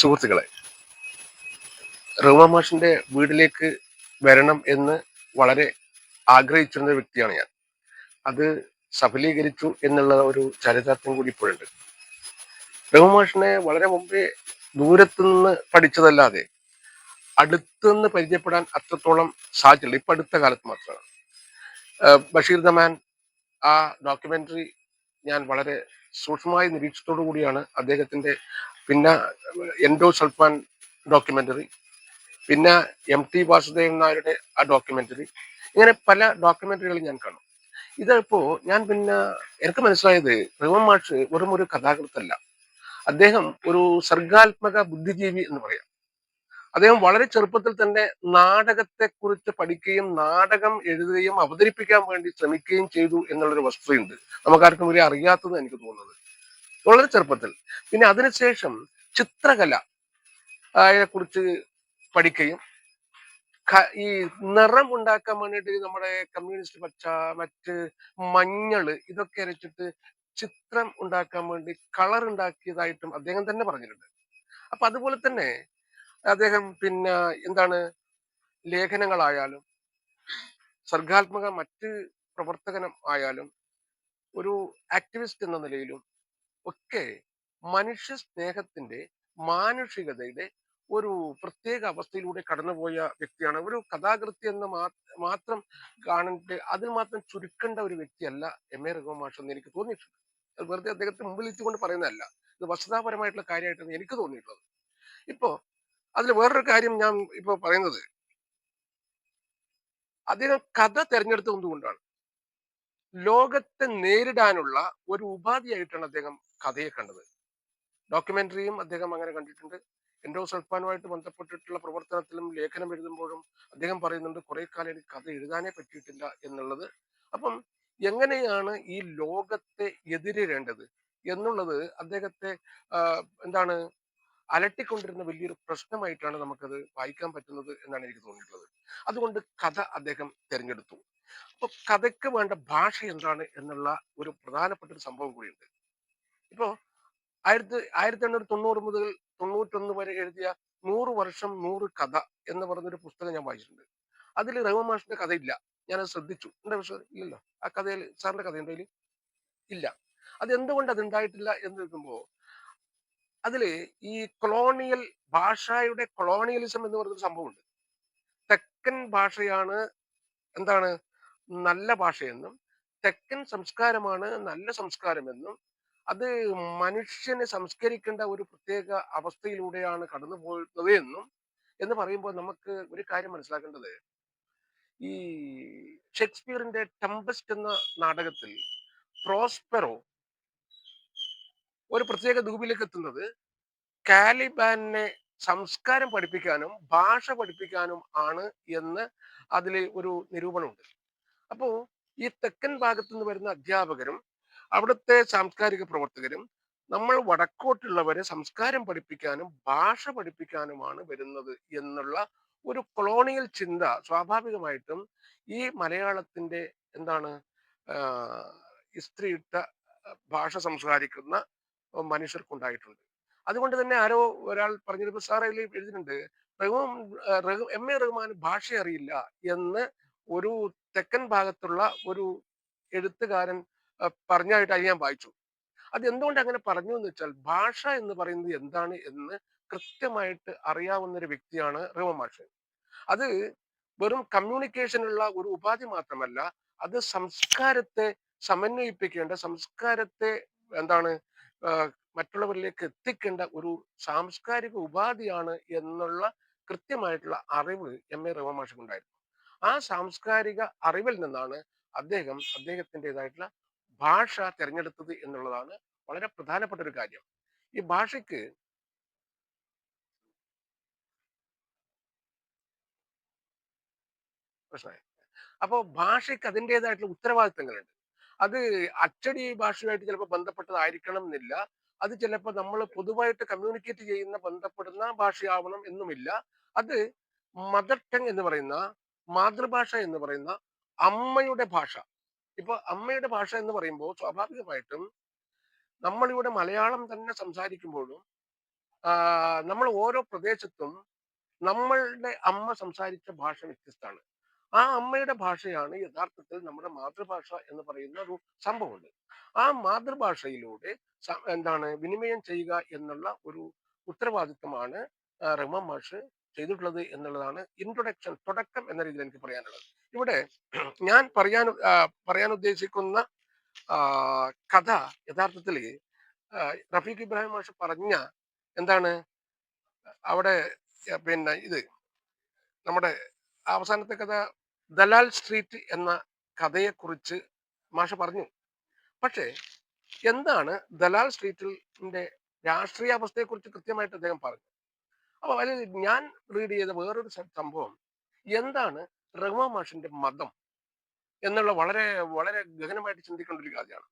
സുഹൃത്തുക്കളെ. റൗമാഷിന്റെ മാഷിന്റെ വീട്ടിലേക്ക് വരണം എന്ന് വളരെ ആഗ്രഹിച്ചിരുന്ന വ്യക്തിയാണ് ഞാൻ. അത് സഫലീകരിച്ചു എന്നുള്ള ഒരു ചരിതാർത്ഥം കൂടി ഇപ്പോഴുണ്ട്. മാഷിനെ വളരെ മുമ്പേ ദൂരത്തുനിന്ന് പഠിച്ചതല്ലാതെ അടുത്തുനിന്ന് പരിചയപ്പെടാൻ അത്രത്തോളം സാധിച്ചിട്ടില്ല ഇപ്പൊ അടുത്ത കാലത്ത് മാത്രമാണ്. ബഷീർ ദമാൻ ആ ഡോക്യുമെന്ററി ഞാൻ വളരെ സൂക്ഷ്മമായ നിരീക്ഷണത്തോടു കൂടിയാണ് അദ്ദേഹത്തിന്റെ പിന്നെ എൻഡോ സൽഫാൻ ഡോക്യുമെന്ററി പിന്നെ എം ടി വാസുദേവൻ നായരുടെ ആ ഡോക്യുമെന്ററി ഇങ്ങനെ പല ഡോക്യുമെന്ററികൾ ഞാൻ കാണും. ഇതിപ്പോ ഞാൻ പിന്നെ എനിക്ക് മനസ്സിലായത് റഹ്മാൻ മാഷ് വെറും ഒരു കഥാകൃത്തല്ല. അദ്ദേഹം ഒരു സർഗാത്മക ബുദ്ധിജീവി എന്ന് പറയാം. അദ്ദേഹം വളരെ ചെറുപ്പത്തിൽ തന്നെ നാടകത്തെ കുറിച്ച് പഠിക്കുകയും നാടകം എഴുതുകയും അവതരിപ്പിക്കാൻ വേണ്ടി ശ്രമിക്കുകയും ചെയ്തു എന്നുള്ളൊരു വസ്തുതയുണ്ട്. നമുക്കാർക്കും വലിയ അറിയാത്തത് എനിക്ക് തോന്നുന്നത്. വളരെ ചെറുപ്പത്തിൽ. പിന്നെ അതിനുശേഷം ചിത്രകല കുറിച്ച് പഠിക്കുകയും ഈ നിറം ഉണ്ടാക്കാൻ വേണ്ടിയിട്ട് നമ്മുടെ കമ്മ്യൂണിസ്റ്റ് പച്ച മറ്റ് മഞ്ഞൾ ഇതൊക്കെ അരച്ചിട്ട് ചിത്രം ഉണ്ടാക്കാൻ വേണ്ടി കളർ ഉണ്ടാക്കിയതായിട്ടും അദ്ദേഹം തന്നെ പറഞ്ഞിട്ടുണ്ട്. അപ്പൊ അതുപോലെ തന്നെ അദ്ദേഹം പിന്നെ എന്താണ് ലേഖനങ്ങളായാലും സർഗാത്മക മറ്റ് പ്രവർത്തകനം ആയാലും ഒരു ആക്ടിവിസ്റ്റ് എന്ന നിലയിലും ഒക്കെ മനുഷ്യ സ്നേഹത്തിന്റെ മാനുഷികതയുടെ ഒരു പ്രത്യേക അവസ്ഥയിലൂടെ കടന്നുപോയ വ്യക്തിയാണ്. ഒരു കഥാകൃത്തി എന്ന് മാത്രം കാണേണ്ട അതിൽ മാത്രം ചുരുക്കേണ്ട ഒരു വ്യക്തിയല്ല എം എ രഘുമാഷ് എന്ന് എനിക്ക് തോന്നിയിട്ടുണ്ട്. അത് വെറുതെ അദ്ദേഹത്തെ മുമ്പിൽ എത്തിക്കൊണ്ട് പറയുന്നതല്ല. ഇത് വസ്തുതാപരമായിട്ടുള്ള കാര്യമായിട്ടാണ് എനിക്ക് തോന്നിയിട്ടുള്ളത്. ഇപ്പോ അതിൽ വേറൊരു കാര്യം ഞാൻ ഇപ്പൊ പറയുന്നത്. അദ്ദേഹം കഥ തെരഞ്ഞെടുത്തത് ലോകത്തെ നേരിടാനുള്ള ഒരു ഉപാധിയായിട്ടാണ് അദ്ദേഹം കഥയെ കണ്ടത്. ഡോക്യുമെന്ററിയും അദ്ദേഹം അങ്ങനെ കണ്ടിട്ടുണ്ട്. എൻഡോ സൽഫാനുമായിട്ട് ബന്ധപ്പെട്ടിട്ടുള്ള പ്രവർത്തനത്തിലും ലേഖനം എഴുതുമ്പോഴും അദ്ദേഹം പറയുന്നുണ്ട് കുറെ കാലം എനിക്ക് കഥ എഴുതാനേ പറ്റിയിട്ടില്ല എന്നുള്ളത്. അപ്പം എങ്ങനെയാണ് ഈ ലോകത്തെ എതിരിടേണ്ടത് എന്നുള്ളത് അദ്ദേഹത്തെ എന്താണ് അലട്ടിക്കൊണ്ടിരുന്ന വലിയൊരു പ്രശ്നമായിട്ടാണ് നമുക്കത് വായിക്കാൻ പറ്റുന്നത് എന്നാണ് എനിക്ക് തോന്നിയിട്ടുള്ളത്. അതുകൊണ്ട് കഥ അദ്ദേഹം തിരഞ്ഞെടുത്തു. അപ്പൊ കഥയ്ക്ക് വേണ്ട ഭാഷ എന്താണ് എന്നുള്ള ഒരു പ്രധാനപ്പെട്ട ഒരു സംഭവം കൂടിയുണ്ട്. ഇപ്പോ ആയിരത്തി ആയിരത്തി എണ്ണൂറ്റി തൊണ്ണൂറ് മുതൽ തൊണ്ണൂറ്റൊന്ന് വരെ എഴുതിയ നൂറ് വർഷം നൂറ് കഥ എന്ന് പറഞ്ഞൊരു പുസ്തകം ഞാൻ വായിച്ചിട്ടുണ്ട്. അതിൽ രഘു കഥയില്ല. അത് ശ്രദ്ധിച്ചു. എന്റെ പക്ഷേ ഇല്ലല്ലോ. ആ കഥയിൽ സാറിന്റെ കഥ എന്തായാലും ഇല്ല. അത് എന്തുകൊണ്ട് അത് ഉണ്ടായിട്ടില്ല എന്ന് വെക്കുമ്പോ അതിൽ ഈ കൊളോണിയൽ ഭാഷയുടെ കൊളോണിയലിസം എന്ന് പറയുന്ന സംഭവമുണ്ട്. തെക്കൻ ഭാഷയാണ് എന്താണ് നല്ല ഭാഷയെന്നും തെക്കൻ സംസ്കാരമാണ് നല്ല സംസ്കാരമെന്നും അത് മനുഷ്യനെ സംസ്കരിക്കേണ്ട ഒരു പ്രത്യേക അവസ്ഥയിലൂടെയാണ് കടന്നു പോകുന്നത് എന്നും എന്ന് പറയുമ്പോൾ നമുക്ക് ഒരു കാര്യം മനസ്സിലാക്കേണ്ടത്. ഈ ഷേക്സ്പിയറിന്റെ ടെമ്പസ്റ്റ് എന്ന നാടകത്തിൽ പ്രോസ്പെറോ ഒരു പ്രത്യേക ദ്വീപിലേക്ക് എത്തുന്നത് കാലിബാനെ സംസ്കാരം പഠിപ്പിക്കാനും ഭാഷ പഠിപ്പിക്കാനും ആണ് എന്ന് അതിൽ ഒരു നിരൂപണമുണ്ട്. അപ്പോ ഈ തെക്കൻ ഭാഗത്തു നിന്ന് വരുന്ന അധ്യാപകരും അവിടുത്തെ സാംസ്കാരിക പ്രവർത്തകരും നമ്മൾ വടക്കോട്ടുള്ളവരെ സംസ്കാരം പഠിപ്പിക്കാനും ഭാഷ പഠിപ്പിക്കാനുമാണ് വരുന്നത് എന്നുള്ള ഒരു കൊളോണിയൽ ചിന്ത സ്വാഭാവികമായിട്ടും ഈ മലയാളത്തിന്റെ എന്താണ് ഇസ്ത്രീയിട്ട ഭാഷ സംസാരിക്കുന്ന മനുഷ്യർക്കുണ്ടായിട്ടുണ്ട്. അതുകൊണ്ട് തന്നെ ആരോ ഒരാൾ പറഞ്ഞിരുന്നു അതിൽ എഴുതിയിട്ടുണ്ട് റഹ്മാൻ എം എ റഹ്മാൻ ഭാഷ അറിയില്ല എന്ന് ഒരു തെക്കൻ ഭാഗത്തുള്ള ഒരു എഴുത്തുകാരൻ അഹ് പറഞ്ഞായിട്ട് ഞാൻ വായിച്ചു. അത് എന്തുകൊണ്ട് അങ്ങനെ പറഞ്ഞു എന്ന് വെച്ചാൽ ഭാഷ എന്ന് പറയുന്നത് എന്താണ് എന്ന് കൃത്യമായിട്ട് അറിയാവുന്ന ഒരു വ്യക്തിയാണ് മാഷ് അത് വെറും കമ്മ്യൂണിക്കേഷനുള്ള ഒരു ഉപാധി മാത്രമല്ല അത് സംസ്കാരത്തെ സമന്വയിപ്പിക്കേണ്ട സംസ്കാരത്തെ എന്താണ് മറ്റുള്ളവരിലേക്ക് എത്തിക്കേണ്ട ഒരു സാംസ്കാരിക ഉപാധിയാണ് എന്നുള്ള കൃത്യമായിട്ടുള്ള അറിവ് എം എ റഹ്മാൻ മാഷിക്ക് ഉണ്ടായിരുന്നു ആ സാംസ്കാരിക അറിവിൽ നിന്നാണ് അദ്ദേഹം അദ്ദേഹത്തിന്റെതായിട്ടുള്ള ഭാഷ തിരഞ്ഞെടുത്തത് എന്നുള്ളതാണ് വളരെ പ്രധാനപ്പെട്ട ഒരു കാര്യം. ഈ ഭാഷയ്ക്ക് പ്രശ്നമായി അപ്പോൾ ഭാഷയ്ക്ക് അതിന്റെതായിട്ടുള്ള ഉത്തരവാദിത്തങ്ങളുണ്ട്. അത് അച്ചടി ഭാഷയുമായിട്ട് ചിലപ്പോൾ ബന്ധപ്പെട്ടതായിരിക്കണം എന്നില്ല അത് ചിലപ്പോൾ നമ്മൾ പൊതുവായിട്ട് കമ്മ്യൂണിക്കേറ്റ് ചെയ്യുന്ന ബന്ധപ്പെടുന്ന ഭാഷയാവണം എന്നുമില്ല. അത് മദർ ടങ് എന്ന് പറയുന്ന മാതൃഭാഷ എന്ന് പറയുന്ന അമ്മയുടെ ഭാഷ. ഇപ്പൊ അമ്മയുടെ ഭാഷ എന്ന് പറയുമ്പോൾ സ്വാഭാവികമായിട്ടും നമ്മളിവിടെ മലയാളം തന്നെ സംസാരിക്കുമ്പോഴും നമ്മൾ ഓരോ പ്രദേശത്തും നമ്മളുടെ അമ്മ സംസാരിച്ച ഭാഷ വ്യത്യസ്തമാണ്. ആ അമ്മയുടെ ഭാഷയാണ് യഥാർത്ഥത്തിൽ നമ്മുടെ മാതൃഭാഷ എന്ന് പറയുന്ന ഒരു സംഭവമുണ്ട്. ആ മാതൃഭാഷയിലൂടെ എന്താണ് വിനിമയം ചെയ്യുക എന്നുള്ള ഒരു ഉത്തരവാദിത്തമാണ് റഹ്മാൻ മാഷ് ചെയ്തിട്ടുള്ളത് എന്നുള്ളതാണ് ഇൻട്രൊഡക്ഷൻ തുടക്കം എന്ന രീതിയിൽ എനിക്ക് പറയാനുള്ളത്. ഇവിടെ ഞാൻ പറയാൻ പറയാൻ ഉദ്ദേശിക്കുന്ന കഥ യഥാർത്ഥത്തിൽ റഫീഖ് ഇബ്രാഹിം മാഷ് പറഞ്ഞ എന്താണ്? അവിടെ പിന്നെ ഇത് നമ്മുടെ അവസാനത്തെ കഥ ദലാൽ സ്ട്രീറ്റ് എന്ന കഥയെക്കുറിച്ച് മാഷ പറഞ്ഞു. പക്ഷേ എന്താണ് ദലാൽ സ്ട്രീറ്റിന്റെ രാഷ്ട്രീയ അവസ്ഥയെക്കുറിച്ച് കൃത്യമായിട്ട് അദ്ദേഹം പറഞ്ഞു? അപ്പൊ അതിൽ ഞാൻ റീഡ് ചെയ്ത വേറൊരു സംഭവം എന്താണ് റഹ്മാൻ മാഷിന്റെ മതം എന്നുള്ള വളരെ വളരെ ഗഹനമായിട്ട് ചിന്തിക്കേണ്ട ഒരു കാര്യമാണ്.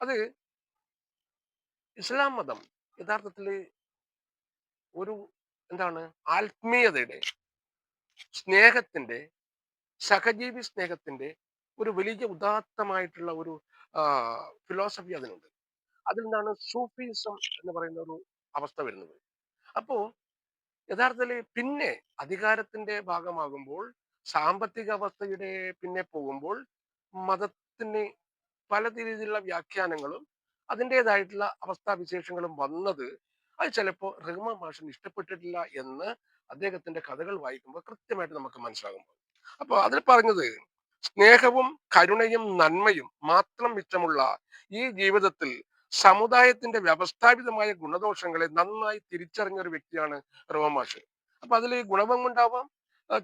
അത് ഇസ്ലാം മതം യഥാർത്ഥത്തിൽ ഒരു എന്താണ് ആത്മീയതയുടെ സ്നേഹത്തിന്റെ സഹജീവി സ്നേഹത്തിന്റെ ഒരു വലിയ ഉദാത്തമായിട്ടുള്ള ഒരു ഫിലോസഫി അതിനുണ്ട്. അതിൽ നിന്നാണ് സൂഫിസം എന്ന് പറയുന്ന ഒരു അവസ്ഥ വരുന്നത്. അപ്പോ യഥാർത്ഥത്തിൽ പിന്നെ അധികാരത്തിന്റെ ഭാഗമാകുമ്പോൾ സാമ്പത്തിക അവസ്ഥയുടെ പിന്നെ പോകുമ്പോൾ മതത്തിന് പല രീതിയിലുള്ള വ്യാഖ്യാനങ്ങളും അതിന്റെതായിട്ടുള്ള അവസ്ഥാവിശേഷങ്ങളും വന്നത് അത് ചിലപ്പോൾ റഹ്മാൻ മാഷിന് ഇഷ്ടപ്പെട്ടിട്ടില്ല എന്ന് അദ്ദേഹത്തിന്റെ കഥകൾ വായിക്കുമ്പോൾ കൃത്യമായിട്ട് നമുക്ക് മനസ്സിലാകുമ്പോൾ അപ്പൊ അതിൽ പറഞ്ഞത് സ്നേഹവും കരുണയും നന്മയും മാത്രം മിച്ചമുള്ള ഈ ജീവിതത്തിൽ സമുദായത്തിന്റെ വ്യവസ്ഥാപിതമായ ഗുണദോഷങ്ങളെ നന്നായി തിരിച്ചറിഞ്ഞ ഒരു വ്യക്തിയാണ് റോമാഷ് മാഷ്. അപ്പൊ അതിൽ ഗുണവും ഉണ്ടാവാം.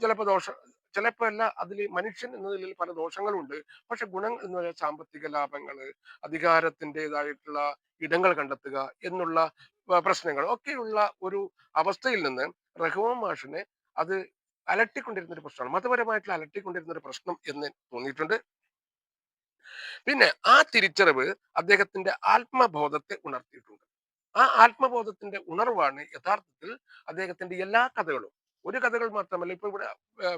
ചിലപ്പോൾ ദോഷം ചിലപ്പോൾ അല്ല അതിൽ മനുഷ്യൻ എന്ന നിലയിൽ പല ദോഷങ്ങളുണ്ട്. പക്ഷെ ഗുണം എന്ന് പറയുന്നത് സാമ്പത്തിക ലാഭങ്ങൾ അധികാരത്തിന്റെതായിട്ടുള്ള ഇടങ്ങൾ കണ്ടെത്തുക എന്നുള്ള പ്രശ്നങ്ങൾ ഒക്കെയുള്ള ഒരു അവസ്ഥയിൽ നിന്ന് റഹ്മാൻ മാഷിനെ അത് അലട്ടിക്കൊണ്ടിരുന്ന ഒരു പ്രശ്നമാണ്. മതപരമായിട്ടുള്ള അലട്ടിക്കൊണ്ടിരുന്ന ഒരു പ്രശ്നം എന്ന് തോന്നിയിട്ടുണ്ട്. പിന്നെ ആ തിരിച്ചറിവ് അദ്ദേഹത്തിന്റെ ആത്മബോധത്തെ ഉണർത്തിയിട്ടുണ്ട്. ആ ആത്മബോധത്തിന്റെ ഉണർവാണ് യഥാർത്ഥത്തിൽ അദ്ദേഹത്തിന്റെ എല്ലാ കഥകളും. ഒരു കഥകൾ മാത്രമല്ല ഇപ്പൊ ഇവിടെ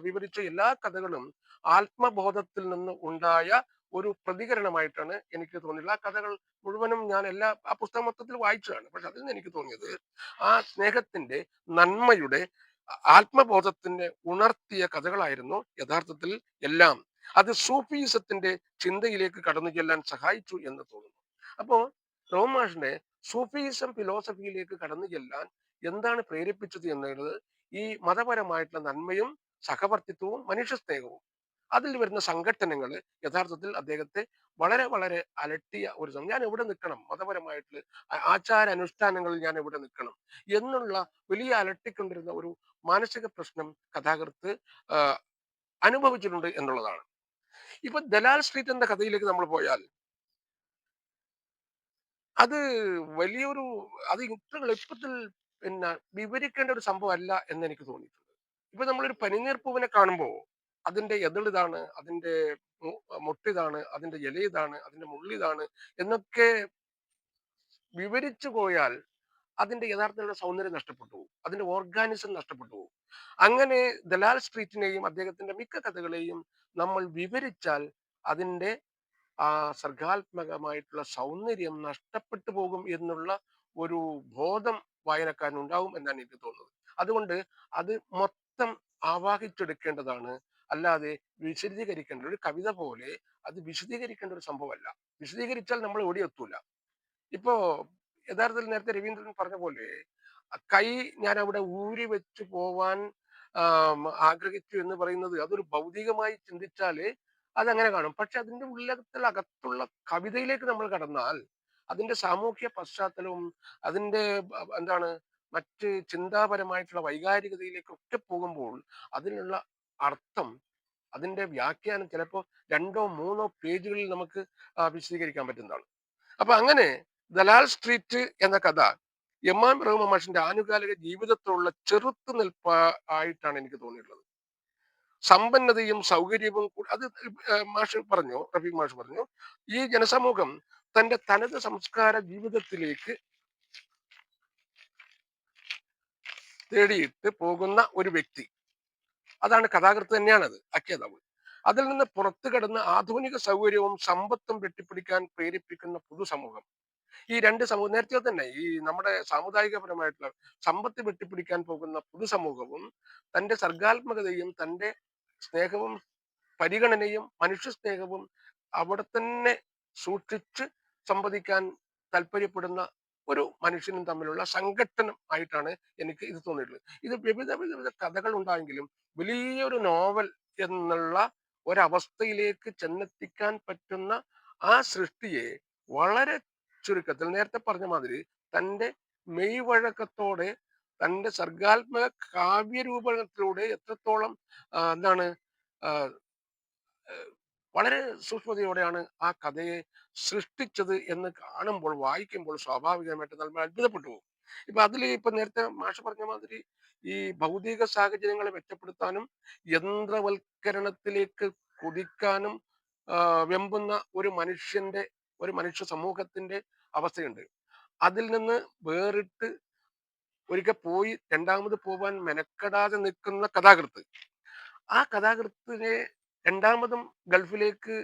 വിവരിച്ച എല്ലാ കഥകളും ആത്മബോധത്തിൽ നിന്ന് ഉണ്ടായ ഒരു പ്രതികരണമായിട്ടാണ് എനിക്ക് തോന്നിയത്. ആ കഥകൾ മുഴുവനും ഞാൻ എല്ലാ ആ പുസ്തകം മൊത്തത്തിൽ വായിച്ചതാണ്. പക്ഷെ അതിൽ നിന്ന് എനിക്ക് തോന്നിയത് ആ സ്നേഹത്തിന്റെ നന്മയുടെ ആത്മബോധത്തിന്റെ ഉണർത്തിയ കഥകളായിരുന്നു യഥാർത്ഥത്തിൽ എല്ലാം. അത് സൂഫിസത്തിന്റെ ചിന്തയിലേക്ക് കടന്നു ചെല്ലാൻ സഹായിച്ചു എന്ന് തോന്നുന്നു. അപ്പോ റോമാഷിനെ സൂഫിസം ഫിലോസഫിയിലേക്ക് കടന്നു ചെല്ലാൻ എന്താണ് പ്രേരിപ്പിച്ചത് എന്നുള്ളത് ഈ മതപരമായിട്ടുള്ള നന്മയും സഹവർത്തിത്വവും മനുഷ്യസ്നേഹവും അതിൽ വരുന്ന സംഘടനകൾ യഥാർത്ഥത്തിൽ അദ്ദേഹത്തെ വളരെ വളരെ അലട്ടിയ ഒരു ഞാൻ എവിടെ നിൽക്കണം? മതപരമായിട്ടുള്ള ആചാര അനുഷ്ഠാനങ്ങളിൽ ഞാൻ എവിടെ നിൽക്കണം? എന്നുള്ള വലിയ അലട്ടിക്കൊണ്ടിരുന്ന ഒരു മാനസിക പ്രശ്നം കഥാകൃത്ത് അനുഭവിച്ചിട്ടുണ്ട് എന്നുള്ളതാണ്. ഇപ്പൊ ദലാൽ സ്ട്രീറ്റ് എന്ന കഥയിലേക്ക് നമ്മൾ പോയാൽ അത് വലിയൊരു അത് ഇത്ര എളുപ്പത്തിൽ പിന്നെ വിവരിക്കേണ്ട ഒരു സംഭവം അല്ല എന്ന് എനിക്ക് തോന്നിയിട്ടുണ്ട്. ഇപ്പൊ നമ്മളൊരു പനിനീർ പൂവിനെ കാണുമ്പോൾ അതിന്റെ എതിളിതാണ് അതിന്റെ മുട്ടിതാണ് അതിന്റെ ഇല ഇതാണ് അതിന്റെ മുള്ളിതാണ് എന്നൊക്കെ വിവരിച്ചു പോയാൽ അതിന്റെ യഥാർത്ഥത്തിലുള്ള സൗന്ദര്യം നഷ്ടപ്പെട്ടു പോകും. അതിന്റെ ഓർഗാനിസം നഷ്ടപ്പെട്ടു പോകും. അങ്ങനെ ദലാൽ സ്ട്രീറ്റിനെയും അദ്ദേഹത്തിന്റെ മിക്ക കഥകളെയും നമ്മൾ വിവരിച്ചാൽ അതിന്റെ ആ സർഗാത്മകമായിട്ടുള്ള സൗന്ദര്യം നഷ്ടപ്പെട്ടു പോകും എന്നുള്ള ഒരു ബോധം വായനക്കാരൻ ഉണ്ടാവും എന്നാണ് എനിക്ക് തോന്നുന്നത്. അതുകൊണ്ട് അത് മൊത്തം ആവാഹിച്ചെടുക്കേണ്ടതാണ്. അല്ലാതെ വിശദീകരിക്കേണ്ട ഒരു കവിത പോലെ അത് വിശദീകരിക്കേണ്ട ഒരു സംഭവമല്ല. വിശദീകരിച്ചാൽ നമ്മൾ ഓടിയെത്തൂല. ഇപ്പോ യഥാർത്ഥത്തിൽ നേരത്തെ രവീന്ദ്രൻ പറഞ്ഞ പോലെ കൈ ഞാൻ അവിടെ ഊരി വെച്ച് പോവാൻ ആഗ്രഹിച്ചു എന്ന് പറയുന്നത് അതൊരു ഭൗതികമായി ചിന്തിച്ചാൽ അതങ്ങനെ കാണും. പക്ഷെ അതിന്റെ ഉള്ളകത്തിൽ അകത്തുള്ള കവിതയിലേക്ക് നമ്മൾ കടന്നാൽ അതിന്റെ സാമൂഹ്യ പശ്ചാത്തലവും അതിന്റെ എന്താണ് മറ്റ് ചിന്താപരമായിട്ടുള്ള വൈകാരികതയിലേക്ക് വൈകാരികതയിലേക്കൊക്കെ പോകുമ്പോൾ അതിനുള്ള അർത്ഥം അതിന്റെ വ്യാഖ്യാനം ചിലപ്പോൾ രണ്ടോ മൂന്നോ പേജുകളിൽ നമുക്ക് വിശദീകരിക്കാൻ പറ്റുന്നതാണ്. അപ്പൊ അങ്ങനെ ദലാൽ സ്ട്രീറ്റ് എന്ന കഥ എമാം റഹ്മാൻ മാഷിന്റെ ആനുകാലിക ജീവിതത്തിലുള്ള ചെറുത്തുനിൽപ്പ ആയിട്ടാണ് എനിക്ക് തോന്നിയിട്ടുള്ളത്. സമ്പന്നതയും സൗകര്യവും അത് മാഷ് പറഞ്ഞു റഫീഖ് മാഷ് പറഞ്ഞു ഈ ജനസമൂഹം തന്റെ തനത് സംസ്കാര ജീവിതത്തിലേക്ക് തേടിയിട്ട് പോകുന്ന ഒരു വ്യക്തി. അതാണ് കഥാകൃത്ത് തന്നെയാണത് അഖ്യതാവ് അതിൽ നിന്ന് പുറത്തു കടന്ന് ആധുനിക സൗകര്യവും സമ്പത്തും വെട്ടിപ്പിടിക്കാൻ പ്രേരിപ്പിക്കുന്ന പൊതുസമൂഹം. ഈ രണ്ട് സമൂഹം നേരത്തെ തന്നെ ഈ നമ്മുടെ സാമുദായികപരമായിട്ടുള്ള സമ്പത്ത് വെട്ടിപ്പിടിക്കാൻ പോകുന്ന പൊതുസമൂഹവും തന്റെ സർഗാത്മകതയും തന്റെ സ്നേഹവും പരിഗണനയും മനുഷ്യ സ്നേഹവും അവിടെ തന്നെ സൂക്ഷിച്ച് സംവദിക്കാൻ താല്പര്യപ്പെടുന്ന ഒരു മനുഷ്യനും തമ്മിലുള്ള സംഘട്ടനം ആയിട്ടാണ് എനിക്ക് ഇത് തോന്നിയിട്ടുള്ളത്. ഇത് വിവിധ വിവിധ കഥകൾ ഉണ്ടായെങ്കിലും വലിയൊരു നോവൽ എന്നുള്ള ഒരവസ്ഥയിലേക്ക് ചെന്നെത്തിക്കാൻ പറ്റുന്ന ആ സൃഷ്ടിയെ വളരെ ചുരുക്കത്തിൽ നേരത്തെ പറഞ്ഞ മാതിരി തന്റെ മെയ്വഴക്കത്തോടെ തന്റെ സർഗാത്മക കാവ്യരൂപണത്തിലൂടെ എത്രത്തോളം എന്താണ് വളരെ സൂക്ഷ്മതയോടെയാണ് ആ കഥയെ സൃഷ്ടിച്ചത് എന്ന് കാണുമ്പോൾ വായിക്കുമ്പോൾ സ്വാഭാവികമായിട്ട് നമ്മൾ അത്ഭുതപ്പെട്ടു പോകും. ഇപ്പൊ അതിൽ ഇപ്പൊ നേരത്തെ മാഷ പറഞ്ഞ മാതിരി ഈ ഭൗതിക സാഹചര്യങ്ങളെ മെച്ചപ്പെടുത്താനും യന്ത്രവൽക്കരണത്തിലേക്ക് കുതിക്കാനും വെമ്പുന്ന ഒരു മനുഷ്യന്റെ ഒരു മനുഷ്യ സമൂഹത്തിന്റെ അവസ്ഥയുണ്ട്. അതിൽ നിന്ന് വേറിട്ട് ഒരിക്കൽ പോയി രണ്ടാമത് പോവാൻ മെനക്കെടാതെ നിൽക്കുന്ന കഥാകൃത്ത്. ആ കഥാകൃത്തിനെ രണ്ടാമതും ഗൾഫിലേക്ക്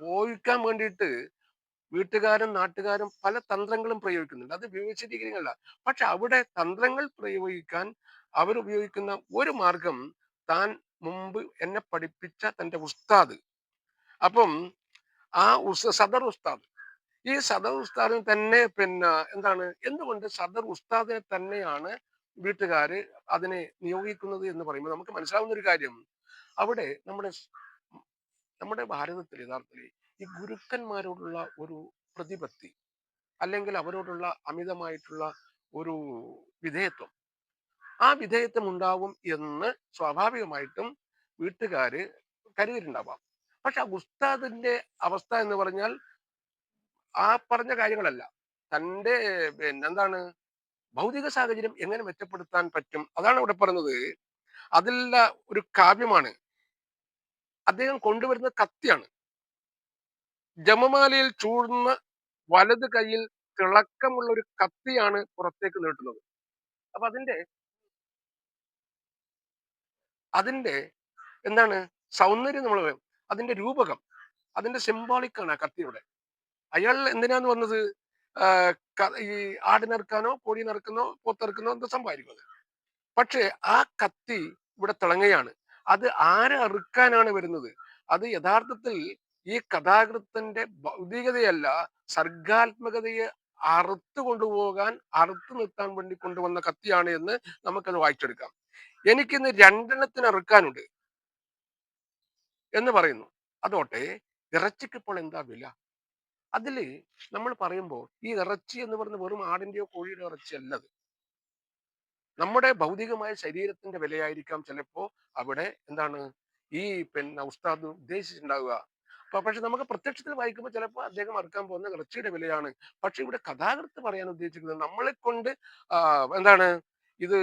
പോയിക്കാൻ വേണ്ടിയിട്ട് വീട്ടുകാരും നാട്ടുകാരും പല തന്ത്രങ്ങളും പ്രയോഗിക്കുന്നുണ്ട്. അത് വിവശദീകരിക്കല്ല പക്ഷെ അവിടെ തന്ത്രങ്ങൾ പ്രയോഗിക്കാൻ അവരുപയോഗിക്കുന്ന ഒരു മാർഗം താൻ മുമ്പ് എന്നെ പഠിപ്പിച്ച തന്റെ ഉസ്താദ്. അപ്പം ആ ഉസ് സദർ ഉസ്താദ്. ഈ സദർ ഉസ്താദിന് തന്നെ പിന്നെ എന്താണ്? എന്തുകൊണ്ട് സദർ ഉസ്താദിനെ തന്നെയാണ് വീട്ടുകാർ അതിനെ നിയോഗിക്കുന്നത് എന്ന് പറയുമ്പോൾ നമുക്ക് മനസ്സിലാവുന്ന ഒരു കാര്യം. അവിടെ നമ്മുടെ നമ്മുടെ ഭാരതത്തിൽ യഥാർത്ഥത്തിൽ ഈ ഗുരുക്കന്മാരോടുള്ള ഒരു പ്രതിപത്തി അല്ലെങ്കിൽ അവരോടുള്ള അമിതമായിട്ടുള്ള ഒരു വിധേയത്വം ആ വിധേയത്വം ഉണ്ടാവും എന്ന് സ്വാഭാവികമായിട്ടും വീട്ടുകാര് കരുതിയിട്ടുണ്ടാവാം. പക്ഷെ ഉസ്താദിന്റെ അവസ്ഥ എന്ന് പറഞ്ഞാൽ ആ പറഞ്ഞ കാര്യങ്ങളല്ല. തന്റെ പിന്നെ എന്താണ് ഭൗതിക സാഹചര്യം എങ്ങനെ മെച്ചപ്പെടുത്താൻ പറ്റും അതാണ് ഇവിടെ പറയുന്നത് അതിലുള്ള ഒരു കാവ്യമാണ്. അദ്ദേഹം കൊണ്ടുവരുന്ന കത്തിയാണ്. ജമമാലയിൽ ചൂടുന്ന വലത് കയ്യിൽ തിളക്കമുള്ള ഒരു കത്തിയാണ് പുറത്തേക്ക് നീട്ടുന്നത്. അപ്പൊ അതിന്റെ അതിന്റെ എന്താണ് സൗന്ദര്യം നമ്മൾ അതിന്റെ രൂപകം അതിന്റെ സിംബോളിക് ആണ് ആ കത്തിയുടെ. അയാൾ എന്തിനാന്ന് വന്നത് ഈ ആടി നിറക്കാനോ കോഴി നിറക്കുന്നോ പോത്തിറക്കുന്നോ എന്തോ സംഭവിക്കുന്നത്. പക്ഷേ ആ കത്തി ഇവിടെ തിളങ്ങുകയാണ്. അത് ആരെ അറുക്കാനാണ് വരുന്നത്? അത് യഥാർത്ഥത്തിൽ ഈ കഥാകൃത്തിന്റെ ഭൗതികതയല്ല സർഗാത്മകതയെ അറുത്ത് കൊണ്ടുപോകാൻ അറുത്ത് നിർത്താൻ വേണ്ടി കൊണ്ടുവന്ന കത്തിയാണ് എന്ന് നമുക്കത് വായിച്ചെടുക്കാം. എനിക്കിന്ന് രണ്ടെണ്ണത്തിന് അറുക്കാനുണ്ട്. എന്ന് പറയുന്നു. അതോട്ടെ ഇറച്ചിക്ക് ഇപ്പോൾ എന്താ വില? അതിൽ നമ്മൾ പറയുമ്പോൾ ഈ ഇറച്ചി എന്ന് പറയുന്ന വെറും ആടിന്റെയോ കോഴിയുടെയോ ഇറച്ചി അല്ല അത് നമ്മുടെ ഭൗതികമായ ശരീരത്തിന്റെ വിലയായിരിക്കാം ചിലപ്പോ അവിടെ എന്താണ് ഈ പിന്നെ ഉസ്താദ് ഉദ്ദേശിച്ചിട്ടുണ്ടാവുക. അപ്പൊ പക്ഷെ നമുക്ക് പ്രത്യക്ഷത്തിൽ വായിക്കുമ്പോൾ ചിലപ്പോൾ അദ്ദേഹം അറുക്കാൻ പോകുന്ന ഇറച്ചിയുടെ വിലയാണ്. പക്ഷെ ഇവിടെ കഥാകൃത്ത് പറയാൻ ഉദ്ദേശിക്കുന്നത് നമ്മളെ കൊണ്ട് എന്താണ് ഇത്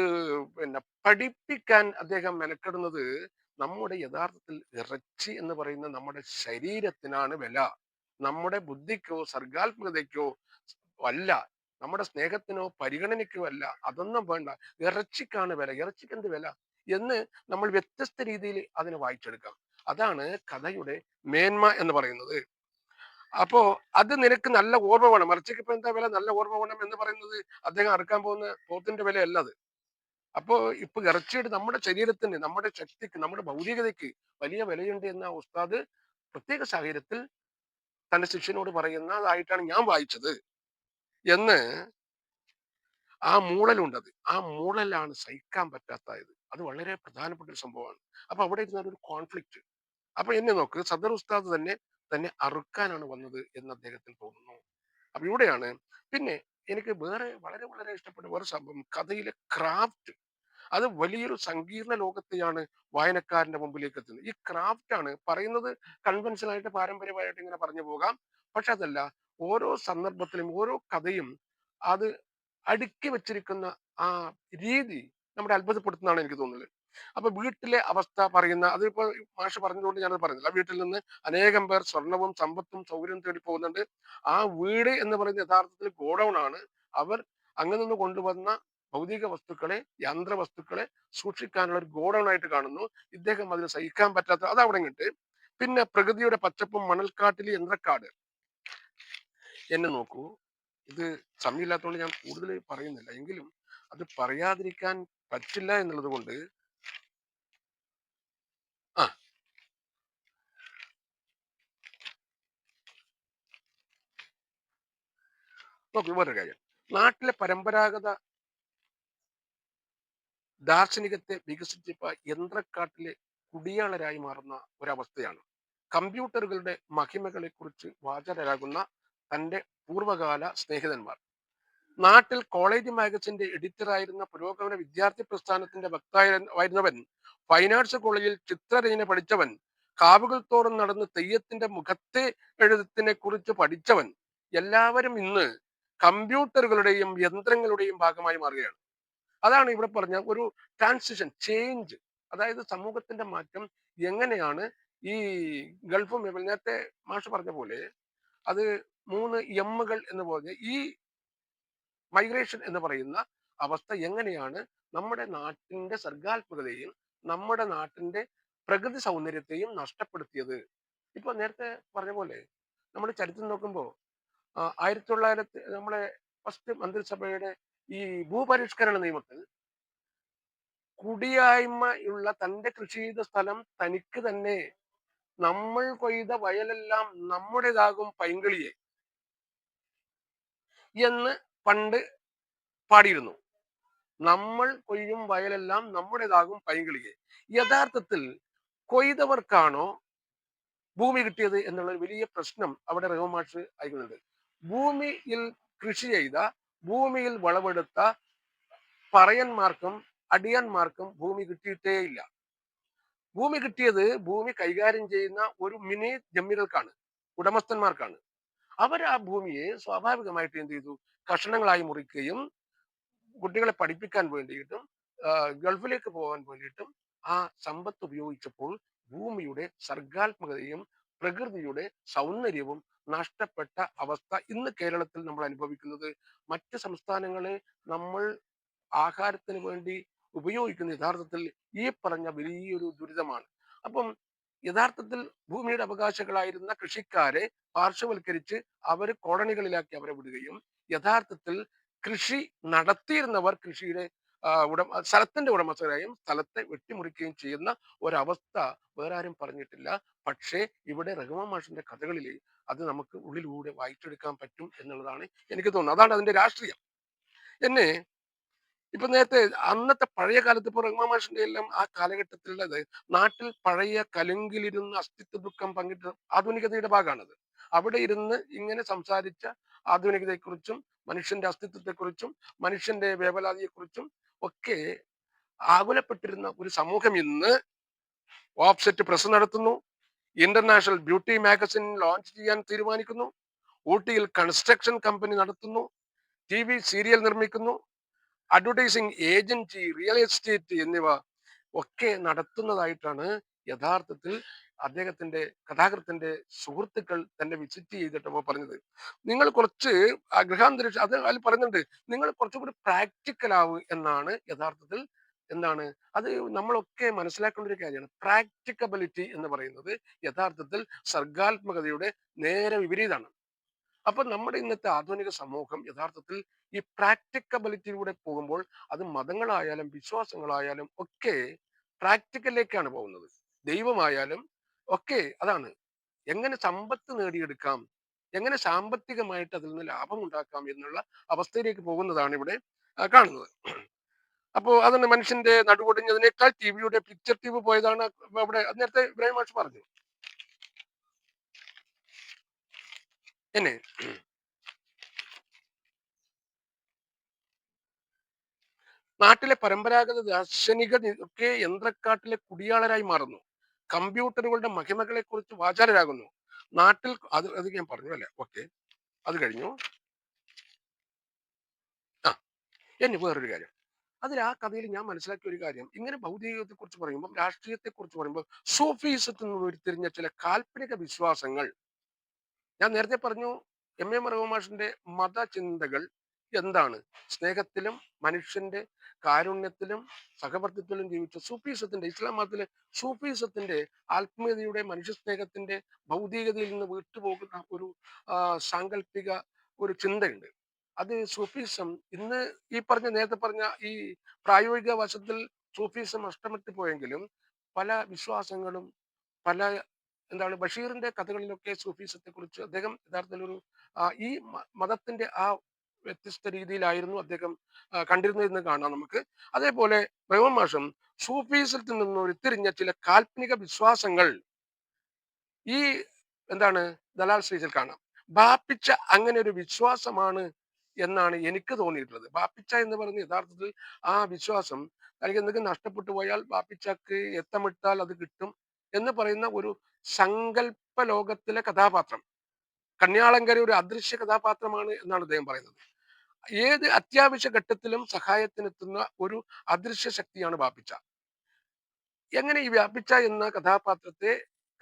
പിന്നെ പഠിപ്പിക്കാൻ അദ്ദേഹം മെനക്കെടുന്നത് നമ്മുടെ യഥാർത്ഥത്തിൽ ഇറച്ചി എന്ന് പറയുന്ന നമ്മുടെ ശരീരത്തിനാണ് വില. നമ്മുടെ ബുദ്ധിക്കോ സർഗാത്മകതയ്ക്കോ അല്ല. നമ്മുടെ സ്നേഹത്തിനോ പരിഗണനയ്ക്കോ അല്ല. അതൊന്നും വേണ്ട. ഇറച്ചിക്കാണ് വില. ഇറച്ചിക്ക് എന്ത് വില? എന്ന് നമ്മൾ വ്യത്യസ്ത രീതിയിൽ അതിനെ വായിച്ചെടുക്കാം. അതാണ് കഥയുടെ മേന്മ എന്ന് പറയുന്നത്. അപ്പോ അത് നിനക്ക് നല്ല ഓർമ്മ വേണം. ഇറച്ചിക്ക് ഇപ്പൊ എന്താ വില? നല്ല ഓർമ്മ വേണം എന്ന് പറയുന്നത് അദ്ദേഹം അറുക്കാൻ പോകുന്ന പോത്തിന്റെ വിലയല്ല അത്. അപ്പോ ഇപ്പൊ ഇറച്ചിയുടെ നമ്മുടെ ശരീരത്തിന് നമ്മുടെ ശക്തിക്ക് നമ്മുടെ ഭൗതികതയ്ക്ക് വലിയ വിലയുണ്ട് എന്ന ഉസ്താദ് പ്രത്യേക സാഹചര്യത്തിൽ തന്റെ ശിഷ്യനോട് പറയുന്നതായിട്ടാണ് ഞാൻ വായിച്ചത്. എന്ന് ആ മൂളലുണ്ടത്. ആ മൂളലാണ് സഹിക്കാൻ പറ്റാത്തത് അത് വളരെ പ്രധാനപ്പെട്ട ഒരു സംഭവമാണ്. അപ്പൊ അവിടെ ഇരുന്ന ഒരു കോൺഫ്ലിക്റ്റ് അപ്പൊ എന്നെ നോക്ക് സദർ ഉസ്താദ് തന്നെ തന്നെ അറുക്കാനാണ് വന്നത് എന്ന് അദ്ദേഹത്തിന് തോന്നുന്നു. അപ്പൊ ഇവിടെയാണ്. പിന്നെ എനിക്ക് വേറെ വളരെ വളരെ ഇഷ്ടപ്പെട്ട വേറെ സംഭവം. കഥയിലെ ക്രാഫ്റ്റ് അത് വലിയൊരു സങ്കീർണ ലോകത്തെയാണ് വായനക്കാരന്റെ മുമ്പിലേക്ക് എത്തുന്നത് ഈ ക്രാഫ്റ്റ് ആണ് പറയുന്നത് കൺവെൻഷനൽ ആയിട്ട് പാരമ്പര്യമായിട്ട് ഇങ്ങനെ പറഞ്ഞു പോകാം. പക്ഷെ അതല്ല ഓരോ സന്ദർഭത്തിലും ഓരോ കഥയും അത് അടുക്കി വെച്ചിരിക്കുന്ന ആ രീതി നമ്മുടെ അത്ഭുതപ്പെടുത്തുന്നതാണ് എനിക്ക് തോന്നുന്നത്. അപ്പൊ വീട്ടിലെ അവസ്ഥ പറയുന്ന അതിപ്പോ മാഷ് പറഞ്ഞതുകൊണ്ട് ഞാനത് പറയുന്നില്ല. വീട്ടിൽ നിന്ന് അനേകം പേർ സ്വർണവും സമ്പത്തും സൗകര്യവും തേടി പോകുന്നുണ്ട്. ആ വീട് എന്ന് പറയുന്ന യഥാർത്ഥത്തിൽ ഗോഡൌൺ ആണ്. അവർ അങ്ങനെ നിന്ന് കൊണ്ടുവന്ന ഭൗതിക വസ്തുക്കളെ യന്ത്ര വസ്തുക്കളെ സൂക്ഷിക്കാനുള്ള ഒരു ഗോഡൌൺ ആയിട്ട് കാണുന്നു. ഇദ്ദേഹം അതിന് സഹിക്കാൻ പറ്റാത്ത അത് അവിടെ ഇങ്ങട്ട്. പിന്നെ പ്രകൃതിയുടെ പച്ചപ്പും മണൽക്കാട്ടിലെ യന്ത്രക്കാട്. എന്നെ നോക്കൂ. ഇത് സമയമില്ലാത്തതുകൊണ്ട് ഞാൻ കൂടുതൽ പറയുന്നില്ല. എങ്കിലും അത് പറയാതിരിക്കാൻ പറ്റില്ല എന്നുള്ളത് കൊണ്ട് ആ. നോക്കൂ വേറൊരു കാര്യം. നാട്ടിലെ പരമ്പരാഗത ദാർശനികത്തെ വികസിപ്പിച്ച യന്ത്രക്കാട്ടിലെ കുടിയാളരായി മാറുന്ന ഒരവസ്ഥയാണ്. കമ്പ്യൂട്ടറുകളുടെ മഹിമകളെ കുറിച്ച് തന്റെ തന്റെ പൂർവകാല സ്നേഹിതന്മാർ. നാട്ടിൽ കോളേജ് മാഗസിന്റെ എഡിറ്ററായിരുന്ന പുരോഗമന വിദ്യാർത്ഥി പ്രസ്ഥാനത്തിന്റെ വക്തായിരുന്നവൻ ഫൈൻ ആർട്സ് കോളേജിൽ ചിത്രരചന പഠിച്ചവൻ കാവുകൾ തോറും നടന്ന് തെയ്യത്തിന്റെ മുഖത്തെ എഴുതത്തിനെ കുറിച്ച് പഠിച്ചവൻ എല്ലാവരും ഇന്ന് കമ്പ്യൂട്ടറുകളുടെയും യന്ത്രങ്ങളുടെയും ഭാഗമായി മാറുകയാണ്. അതാണ് ഇവിടെ പറഞ്ഞ ഒരു ട്രാൻസിഷൻ ചേഞ്ച് അതായത് സമൂഹത്തിന്റെ മാറ്റം എങ്ങനെയാണ് ഈ ഗൾഫ് മേഖല നേരത്തെ മാഷ് പറഞ്ഞ പോലെ അത് മൂന്ന് എമ്മുകൾ എന്ന് പറഞ്ഞ ഈ മൈഗ്രേഷൻ എന്ന് പറയുന്ന അവസ്ഥ എങ്ങനെയാണ് നമ്മുടെ നാട്ടിന്റെ സർഗാത്മകതയും നമ്മുടെ നാട്ടിന്റെ പ്രകൃതി സൗന്ദര്യത്തെയും നഷ്ടപ്പെടുത്തിയത്. ഇപ്പൊ നേരത്തെ പറഞ്ഞ പോലെ നമ്മൾ ചരിത്രം നോക്കുമ്പോൾ ആയിരത്തി തൊള്ളായിരത്തി നമ്മളെ ഫസ്റ്റ് മന്ത്രിസഭയുടെ ഈ ഭൂപരിഷ്കരണ നിയമത്തിൽ കുടിയായ്മയുള്ള തന്റെ കൃഷി ചെയ്ത സ്ഥലം തനിക്ക് തന്നെ നമ്മൾ കൊയ്ത വയലെല്ലാം നമ്മുടേതാകും പൈങ്കിളിയെ എന്ന് പണ്ട് പാടിയിരുന്നു. നമ്മൾ കൊയ്യും വയലെല്ലാം നമ്മുടേതാകും പൈങ്കിളിയെ. യഥാർത്ഥത്തിൽ കൊയ്തവർക്കാണോ ഭൂമി കിട്ടിയത് എന്നുള്ള വലിയ പ്രശ്നം അവിടെ റഹ്മാഷ് അയക്കുന്നുണ്ട് ഭൂമിയിൽ കൃഷി ചെയ്ത ഭൂമിയിൽ വിളവെടുത്ത പറയന്മാർക്കും അടിയന്മാർക്കും ഭൂമി കിട്ടിയിട്ടേയില്ല. ഭൂമി കിട്ടിയത് ഭൂമി കൈകാര്യം ചെയ്യുന്ന ഒരു മിനി ജമ്മികൾക്കാണ് ഉടമസ്ഥന്മാർക്കാണ്. അവർ ആ ഭൂമിയെ സ്വാഭാവികമായിട്ട് എന്ത് ചെയ്തു? കഷണങ്ങളായി മുറിക്കുകയും കുട്ടികളെ പഠിപ്പിക്കാൻ വേണ്ടിയിട്ടും ഗൾഫിലേക്ക് പോകാൻ വേണ്ടിയിട്ടും ആ സമ്പത്ത് ഉപയോഗിച്ചപ്പോൾ ഭൂമിയുടെ സർഗാത്മകതയും പ്രകൃതിയുടെ സൗന്ദര്യവും നഷ്ടപ്പെട്ട അവസ്ഥ ഇന്ന് കേരളത്തിൽ നമ്മൾ അനുഭവിക്കുന്നത്. മറ്റ് സംസ്ഥാനങ്ങളെ നമ്മൾ ആഹാരത്തിന് വേണ്ടി ഉപയോഗിക്കുന്ന യഥാർത്ഥത്തിൽ ഈ പറഞ്ഞ വലിയൊരു ദുരിതമാണ്. അപ്പം യഥാർത്ഥത്തിൽ ഭൂമിയുടെ അവകാശികളായിരുന്ന കൃഷിക്കാരെ പാർശ്വവൽക്കരിച്ച് അവർ കോളനികളിലാക്കി അവരെ വിടുകയും യഥാർത്ഥത്തിൽ കൃഷി നടത്തിയിരുന്നവർ കൃഷിയുടെ ഉടമ സ്ഥലത്തിന്റെ ഉടമസ്ഥരായും സ്ഥലത്തെ വെട്ടിമുറിക്കുകയും ചെയ്യുന്ന ഒരവസ്ഥ വേറെ ആരും പറഞ്ഞിട്ടില്ല. പക്ഷേ ഇവിടെ റഹ്മാൻ മാഷിന്റെ കഥകളിൽ അത് നമുക്ക് ഉള്ളിലൂടെ വായിച്ചെടുക്കാൻ പറ്റും എന്നുള്ളതാണ് എനിക്ക് തോന്നുന്നത്. അതാണ് അതിന്റെ രാഷ്ട്രീയം. എന്നെ ഇപ്പൊ നേരത്തെ അന്നത്തെ പഴയ കാലത്ത് ഇപ്പൊ റഹ്മാൻ മാഷിന്റെ എല്ലാം ആ കാലഘട്ടത്തിലുള്ളത് നാട്ടിൽ പഴയ കലുങ്കിലിരുന്ന് അസ്തിത്വ ദുഃഖം പങ്കിട്ട ആധുനികതയുടെ ഭാഗമാണത്. അവിടെ ഇരുന്ന് ഇങ്ങനെ സംസാരിച്ച ആധുനികതയെക്കുറിച്ചും മനുഷ്യന്റെ അസ്തിത്വത്തെക്കുറിച്ചും മനുഷ്യന്റെ വേവലാതിയെക്കുറിച്ചും ഒക്കെ ആകുലപ്പെട്ടിരുന്ന ഒരു സമൂഹം ഇന്ന് ഓഫ്സെറ്റ് പ്രസ് നടത്തുന്നു ഇന്റർനാഷണൽ ബ്യൂട്ടി മാഗസിൻ ലോഞ്ച് ചെയ്യാൻ തീരുമാനിക്കുന്നു ഊട്ടിയിൽ കൺസ്ട്രക്ഷൻ കമ്പനി നടത്തുന്നു ടി വി സീരിയൽ നിർമ്മിക്കുന്നു അഡ്വർടൈസിങ് ഏജൻസി റിയൽ എസ്റ്റേറ്റ് എന്നിവ ഒക്കെ നടത്തുന്നതായിട്ടാണ് യഥാർത്ഥത്തിൽ അദ്ദേഹത്തിന്റെ കഥാകൃത്തിന്റെ സുഹൃത്തുക്കൾ തന്നെ വിസിറ്റ് ചെയ്തിട്ടപ്പോ പറഞ്ഞത് നിങ്ങൾ കുറച്ച് ഗൃഹാന്തരീക്ഷം അത് അതിൽ പറയുന്നുണ്ട് നിങ്ങൾ കുറച്ചുകൂടി പ്രാക്ടിക്കൽ ആവും എന്നാണ് യഥാർത്ഥത്തിൽ എന്താണ് അത് നമ്മളൊക്കെ മനസ്സിലാക്കേണ്ട ഒരു കാര്യമാണ്. പ്രാക്ടിക്കബിലിറ്റി എന്ന് പറയുന്നത് യഥാർത്ഥത്തിൽ സർഗാത്മകതയുടെ നേരെ വിപരീതമാണ് അപ്പൊ നമ്മുടെ ഇന്നത്തെ ആധുനിക സമൂഹം യഥാർത്ഥത്തിൽ ഈ പ്രാക്ടിക്കബിലിറ്റിയിലൂടെ പോകുമ്പോൾ അത് മതങ്ങളായാലും വിശ്വാസങ്ങളായാലും ഒക്കെ പ്രാക്ടിക്കലിലേക്കാണ് പോകുന്നത്. ദൈവമായാലും ഒക്കെ അതാണ്. എങ്ങനെ സമ്പത്ത് നേടിയെടുക്കാം? എങ്ങനെ സാമ്പത്തികമായിട്ട് അതിൽ നിന്ന് ലാഭം ഉണ്ടാക്കാം എന്നുള്ള അവസ്ഥയിലേക്ക് പോകുന്നതാണ് ഇവിടെ കാണുന്നത്. അപ്പോ അതിന് മനുഷ്യന്റെ നടുവൊടിഞ്ഞതിനേക്കാൾ ടി വിയുടെ പിക്ചർ ടി വി പോയതാണ് അവിടെ നേരത്തെ ഇബ്രാഹിം മാഷ് പറഞ്ഞു. എന്നെ. നാട്ടിലെ പരമ്പരാഗത ദാർശനിക ഒക്കെ യന്ത്രക്കാട്ടിലെ കുടിയാളരായി മാറുന്നു. കമ്പ്യൂട്ടറുകളുടെ മഹിമകളെ കുറിച്ച് വാചാലരാകുന്നു. നാട്ടിൽ അത് അത് ഞാൻ പറഞ്ഞു അല്ലേ? ഓക്കെ. അത് കഴിഞ്ഞു. ആ എന്നെ വേറൊരു കാര്യം. അതിൽ ആ കഥയിൽ ഞാൻ മനസ്സിലാക്കിയ ഒരു കാര്യം. ഇങ്ങനെ ഭൗതികത്തെ കുറിച്ച് പറയുമ്പോൾ രാഷ്ട്രീയത്തെ കുറിച്ച് പറയുമ്പോൾ സോഫീസത്തിൽ നിന്ന് ഉരുത്തിരിഞ്ഞ ചില കാൽപ്പനിക വിശ്വാസങ്ങൾ. ഞാൻ നേരത്തെ പറഞ്ഞു എം എ മറുകുമാഷിന്റെ മതചിന്തകൾ എന്താണ്? സ്നേഹത്തിലും മനുഷ്യന്റെ കാരുണ്യത്തിലും സഹവർത്തിത്വത്തിലും ജീവിച്ച സൂഫീസത്തിന്റെ ഇസ്ലാം മതത്തിലെ സൂഫീസത്തിന്റെ ആത്മീയതയുടെ മനുഷ്യ സ്നേഹത്തിന്റെ ഭൗതികതയിൽ നിന്ന് വിട്ടുപോകുന്ന ഒരു സാങ്കല്പിക ഒരു ചിന്തയുണ്ട്. അത് സൂഫീസം ഇന്ന് ഈ പറഞ്ഞ നേരത്തെ പറഞ്ഞ ഈ പ്രായോഗിക വശത്തിൽ സൂഫീസം നഷ്ടപ്പെട്ടു പോയെങ്കിലും പല വിശ്വാസങ്ങളും പല എന്താണ് ബഷീറിന്റെ കഥകളിലൊക്കെ സൂഫീസത്തെ കുറിച്ച് അദ്ദേഹം യഥാർത്ഥത്തിൽ ഒരു ഈ മതത്തിന്റെ ആ വ്യത്യസ്ത രീതിയിലായിരുന്നു അദ്ദേഹം കണ്ടിരുന്നതെന്ന് കാണാം നമുക്ക്. അതേപോലെ ബ്രഹ്മമാഷം സൂഫീസിൽ നിന്ന് ഉരുത്തിരിഞ്ഞ ചില കാൽപ്പനിക വിശ്വാസങ്ങൾ ഈ എന്താണ് ദലാൽ ശ്രീജിൽ കാണാം. ബാപ്പിച്ച അങ്ങനെ ഒരു വിശ്വാസമാണ് എന്നാണ് എനിക്ക് തോന്നിയിട്ടുള്ളത്. ബാപ്പിച്ച എന്ന് പറയുന്ന യഥാർത്ഥത്തിൽ ആ വിശ്വാസം തനിക്ക് എന്തെങ്കിലും നഷ്ടപ്പെട്ടു പോയാൽ ബാപ്പിച്ചക്ക് എത്തമിട്ടാൽ അത് കിട്ടും എന്ന് പറയുന്ന ഒരു സങ്കല്പ ലോകത്തിലെ കഥാപാത്രം. കന്യാളങ്കര ഒരു അദൃശ്യ കഥാപാത്രമാണ് എന്നാണ് അദ്ദേഹം പറയുന്നത്. ഏത് അത്യാവശ്യ ഘട്ടത്തിലും സഹായത്തിനെത്തുന്ന ഒരു അദൃശ്യ ശക്തിയാണ് വ്യാപിച്ച എങ്ങനെ ഈ വ്യാപിച്ച എന്ന കഥാപാത്രത്തെ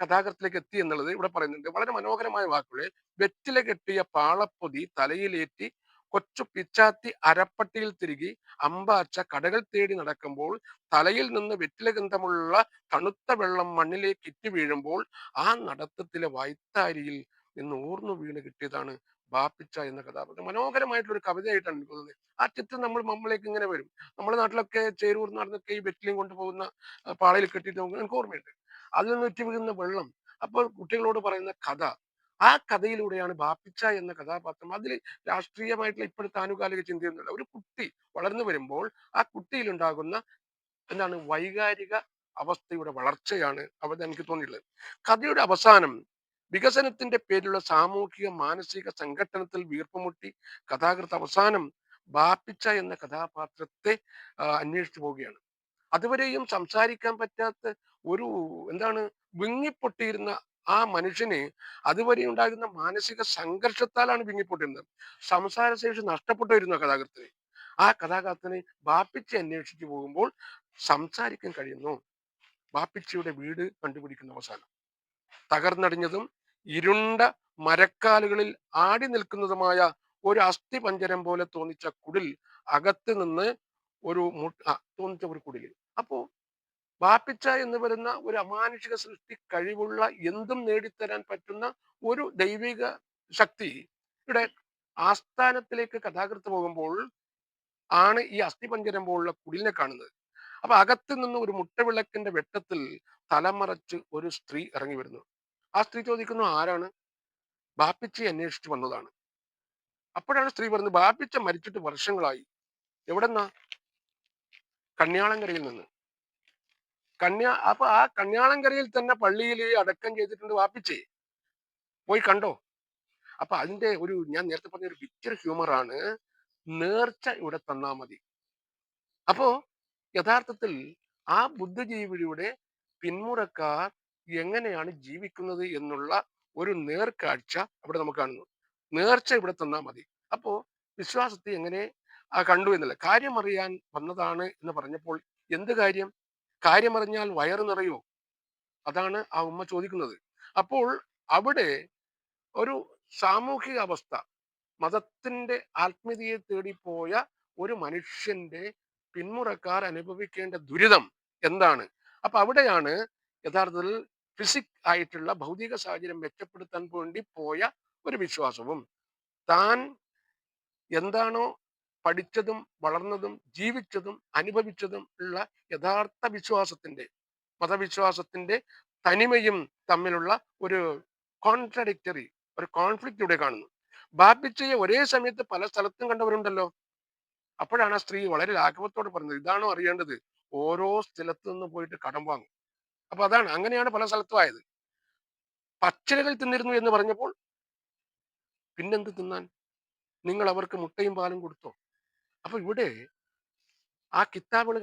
കഥാകൃത്തിലേക്ക് എത്തി എന്നുള്ളത് ഇവിടെ പറയുന്നുണ്ട്. വളരെ മനോഹരമായ വാക്കുകളിൽ വെറ്റില കെട്ടിയ പാളപ്പൊതി തലയിലേറ്റി കൊച്ചു പിച്ചാത്തി അരപ്പട്ടിയിൽ തിരികെ അമ്പാച്ച കടകൾ തേടി നടക്കുമ്പോൾ തലയിൽ നിന്ന് വെറ്റില ഗന്ധമുള്ള തണുത്ത വെള്ളം മണ്ണിലേക്ക് ഇറ്റി വീഴുമ്പോൾ ആ നടത്തത്തിലെ വൈത്താരിയിൽ നിന്ന് ഊർന്നു വീണ് കിട്ടിയതാണ് ബാപ്പിച്ച എന്ന കഥാപാത്രം. മനോഹരമായിട്ടുള്ള ഒരു കവിതയായിട്ടാണ് എനിക്ക് തോന്നുന്നത്. ആ ചിത്രം നമ്മൾ നമ്മളിലേക്ക് ഇങ്ങനെ വരും. നമ്മുടെ നാട്ടിലൊക്കെ ചേരൂർ നടന്നൊക്കെ ഈ വെറ്റിലും കൊണ്ടുപോകുന്ന പാളയിൽ കെട്ടിയിട്ട് നമുക്ക് എനിക്ക് ഓർമ്മയുണ്ട്. അതിൽ നിന്ന് ഉറ്റി വീഴുന്ന വെള്ളം. അപ്പോൾ കുട്ടികളോട് പറയുന്ന കഥ. ആ കഥയിലൂടെയാണ് ബാപ്പിച്ച എന്ന കഥാപാത്രം. അതിൽ രാഷ്ട്രീയമായിട്ടുള്ള ഇപ്പോഴത്തെ ആനുകാലിക ചിന്തയൊന്നുമില്ല. ഒരു കുട്ടി വളർന്നു വരുമ്പോൾ ആ കുട്ടിയിലുണ്ടാകുന്ന എന്താണ് വൈകാരിക അവസ്ഥയുടെ വളർച്ചയാണ് അവിടെ എനിക്ക് തോന്നിയിട്ടുള്ളത്. കഥയുടെ അവസാനം വികസനത്തിന്റെ പേരിലുള്ള സാമൂഹിക മാനസിക സംഘട്ടനത്തിൽ വീർപ്പുമുട്ടി കഥാകൃത്ത് അവസാനം ബാപ്പിച്ച എന്ന കഥാപാത്രത്തെ അന്വേഷിച്ചു പോവുകയാണ്. അതുവരെയും സംസാരിക്കാൻ പറ്റാത്ത ഒരു എന്താണ് വിങ്ങിപ്പൊട്ടിയിരുന്ന ആ മനുഷ്യന് അതുവരെ ഉണ്ടാകുന്ന മാനസിക സംഘർഷത്താലാണ് വിങ്ങിപ്പൊട്ടിരുന്നത്. സംസാരശേഷി നഷ്ടപ്പെട്ടു വരുന്ന കഥാകൃത്തിന്. ആ കഥാകൃത്തിനെ ബാപ്പിച്ച് അന്വേഷിച്ചു പോകുമ്പോൾ സംസാരിക്കാൻ കഴിയുന്നു. ബാപ്പിച്ചയുടെ വീട് കണ്ടുപിടിക്കുന്ന അവസാനം. തകർന്നടിഞ്ഞതും ഇരുണ്ട മരക്കാലുകളിൽ ആടി നിൽക്കുന്നതുമായ ഒരു അസ്ഥി പഞ്ചരം പോലെ തോന്നിച്ച കുടിൽ അകത്ത് നിന്ന് ഒരു തോന്നിച്ച ഒരു കുടിൽ. അപ്പോ ബാപ്പിച്ച എന്ന് വരുന്ന ഒരു അമാനുഷിക സൃഷ്ടി കഴിവുള്ള എന്തും നേടിത്തരാൻ പറ്റുന്ന ഒരു ദൈവിക ശക്തിയുടെ ആസ്ഥാനത്തിലേക്ക് കഥാകൃത്ത് പോകുമ്പോൾ ആണ് ഈ അസ്ഥിപഞ്ചരം പോലുള്ള കുടിലിനെ കാണുന്നത്. അപ്പൊ അകത്ത് നിന്ന് ഒരു മുട്ടവിളക്കിന്റെ വെട്ടത്തിൽ തലമറച്ച് ഒരു സ്ത്രീ ഇറങ്ങി വരുന്നു. ആ സ്ത്രീ ചോദിക്കുന്നു ആരാണ്? ബാപ്പിച്ചയെ അന്വേഷിച്ചു വന്നതാണ്. അപ്പോഴാണ് സ്ത്രീ പറഞ്ഞത് ബാപ്പിച്ച മരിച്ചിട്ട് വർഷങ്ങളായി. എവിടെന്നാ? കന്യാളങ്കരയിൽ നിന്ന്. കന്യാ അപ്പൊ ആ കന്യാളങ്കരയിൽ തന്നെ പള്ളിയിൽ അടക്കം ചെയ്തിട്ടുണ്ട് വാപ്പിച്ചേ പോയി കണ്ടോ? അപ്പൊ അതിന്റെ ഒരു ഞാൻ നേരത്തെ പറഞ്ഞ ഒരു പിക്ചർ ഹ്യൂമർ ആണ്. നേർച്ച ഇവിടെ തന്നാ മതി. അപ്പോ യഥാർത്ഥത്തിൽ ആ ബുദ്ധിജീവിയുടെ പിന്മുറക്കാർ എങ്ങനെയാണ് ജീവിക്കുന്നത് എന്നുള്ള ഒരു നേർക്കാഴ്ച അവിടെ നമുക്ക് കാണുന്നു. നേർച്ച ഇവിടെ തന്നാൽ മതി. അപ്പോ വിശ്വാസത്തെ എങ്ങനെ കണ്ടു എന്നല്ല. കാര്യം അറിയാൻ വന്നതാണ് എന്ന് പറഞ്ഞപ്പോൾ എന്ത് കാര്യം? കാര്യമറിഞ്ഞാൽ വയറ് നിറയോ അതാണ് ആ ഉമ്മ ചോദിക്കുന്നത്. അപ്പോൾ അവിടെ ഒരു സാമൂഹിക അവസ്ഥ മതത്തിന്റെ ആത്മീയതയെ തേടിപ്പോയ ഒരു മനുഷ്യന്റെ പിന്മുറക്കാർ അനുഭവിക്കേണ്ട ദുരിതം എന്താണ്? അപ്പൊ അവിടെയാണ് യഥാർത്ഥത്തിൽ ഫിസിക് ആയിട്ടുള്ള ഭൗതിക സാഹചര്യം മെച്ചപ്പെടുത്താൻ വേണ്ടി പോയ ഒരു വിശ്വാസവും. താൻ എന്താണോ പഠിച്ചതും വളർന്നതും ജീവിച്ചതും അനുഭവിച്ചതും ഉള്ള യഥാർത്ഥ വിശ്വാസത്തിന്റെ മതവിശ്വാസത്തിന്റെ തനിമയും തമ്മിലുള്ള ഒരു കോൺട്രഡിക്ടറി ഒരു കോൺഫ്ലിക്റ്റ് ഇവിടെ കാണുന്നു. ബാപ്പിച്ചയെ ഒരേ സമയത്ത് പല സ്ഥലത്തും കണ്ടവരുണ്ടല്ലോ. അപ്പോഴാണ് ആ സ്ത്രീ വളരെ ലാഘവത്തോടെ പറഞ്ഞത് ഇതാണോ അറിയേണ്ടത്? ഓരോ സ്ഥലത്തു നിന്ന് പോയിട്ട് കടം വാങ്ങും. അപ്പൊ അതാണ്. അങ്ങനെയാണ് പല സ്ഥലത്തും ആയത് പച്ചിലകൾ തിന്നിരുന്നു എന്ന് പറഞ്ഞപ്പോൾ പിന്നെന്ത് തിന്നാൻ? നിങ്ങൾ അവർക്ക് മുട്ടയും പാലും കൊടുത്തോ? അപ്പൊ ഇവിടെ ആ കിതാബുകൾ